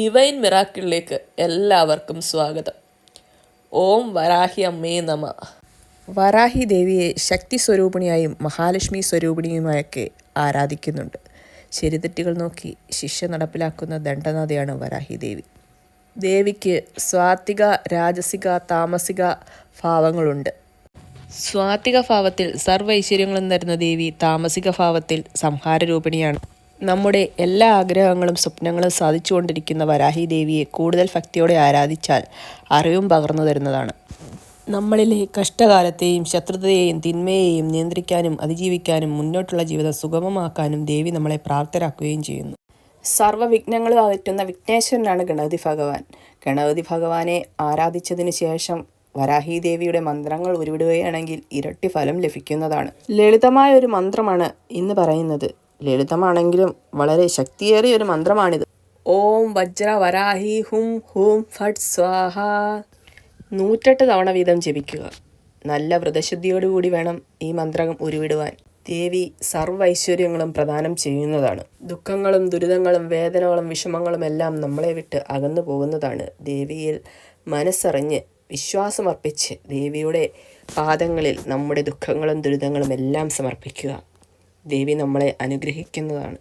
Divine മിറാക്കിളിലേക്ക് എല്ലാവർക്കും സ്വാഗതം. ഓം വരാഹി അമ്മേ നമ. വരാഹി ദേവിയെ ശക്തി സ്വരൂപിണിയായും മഹാലക്ഷ്മി സ്വരൂപിണിയുമായൊക്കെ ആരാധിക്കുന്നുണ്ട്. ശരിതെറ്റുകൾ നോക്കി ശിക്ഷ നടപ്പിലാക്കുന്ന ദണ്ഡനാഥയാണ് വരാഹി ദേവി. ദേവിക്ക് സ്വാത്തിക രാജസിക താമസിക ഭാവങ്ങളുണ്ട്. സ്വാത്തിക ഭാവത്തിൽ സർവ ഐശ്വര്യങ്ങളും തരുന്ന ദേവി താമസിക ഭാവത്തിൽ സംഹാരരൂപിണിയാണ്. നമ്മുടെ എല്ലാ ആഗ്രഹങ്ങളും സ്വപ്നങ്ങളും സാധിച്ചുകൊണ്ടിരിക്കുന്ന വരാഹി ദേവിയെ കൂടുതൽ ഭക്തിയോടെ ആരാധിച്ചാൽ അറിവും പകർന്നു തരുന്നതാണ്. നമ്മളിലെ കഷ്ടകാലത്തെയും ശത്രുതയെയും തിന്മയെയും നിയന്ത്രിക്കാനും അതിജീവിക്കാനും മുന്നോട്ടുള്ള ജീവിതം സുഗമമാക്കാനും ദേവി നമ്മളെ പ്രാപ്തരാക്കുകയും ചെയ്യുന്നു. സർവവിഘ്നങ്ങളും അകറ്റുന്ന വിഘ്നേശ്വരനാണ് ഗണപതി ഭഗവാൻ. ഗണപതി ഭഗവാനെ ആരാധിച്ചതിന് ശേഷം വരാഹി ദേവിയുടെ മന്ത്രങ്ങൾ ഉരുവിടുകയാണെങ്കിൽ ഇരട്ടി ഫലം ലഭിക്കുന്നതാണ്. ലളിതമായ ഒരു മന്ത്രമാണ് ഇന്ന് പറയുന്നത്. ലളിതമാണെങ്കിലും വളരെ ശക്തിയേറിയ ഒരു മന്ത്രമാണിത്. ഓം വജ്ര വരാഹി ഹും ഹൂം ഫട്ട് സ്വാഹ. നൂറ്റെട്ട് തവണ വീതം ജപിക്കുക. നല്ല വ്രതശുദ്ധിയോടുകൂടി വേണം ഈ മന്ത്രം ഉരുവിടുവാൻ. ദേവി സർവ ഐശ്വര്യങ്ങളും പ്രദാനം ചെയ്യുന്നതാണ്. ദുഃഖങ്ങളും ദുരിതങ്ങളും വേദനകളും വിഷമങ്ങളും എല്ലാം നമ്മളെ വിട്ട് അകന്നു പോകുന്നതാണ്. ദേവിയിൽ മനസ്സറിഞ്ഞ് വിശ്വാസമർപ്പിച്ച് ദേവിയുടെ പാദങ്ങളിൽ നമ്മുടെ ദുഃഖങ്ങളും ദുരിതങ്ങളും എല്ലാം സമർപ്പിക്കുക. ദേവി നമ്മളെ അനുഗ്രഹിക്കുന്നതാണ്.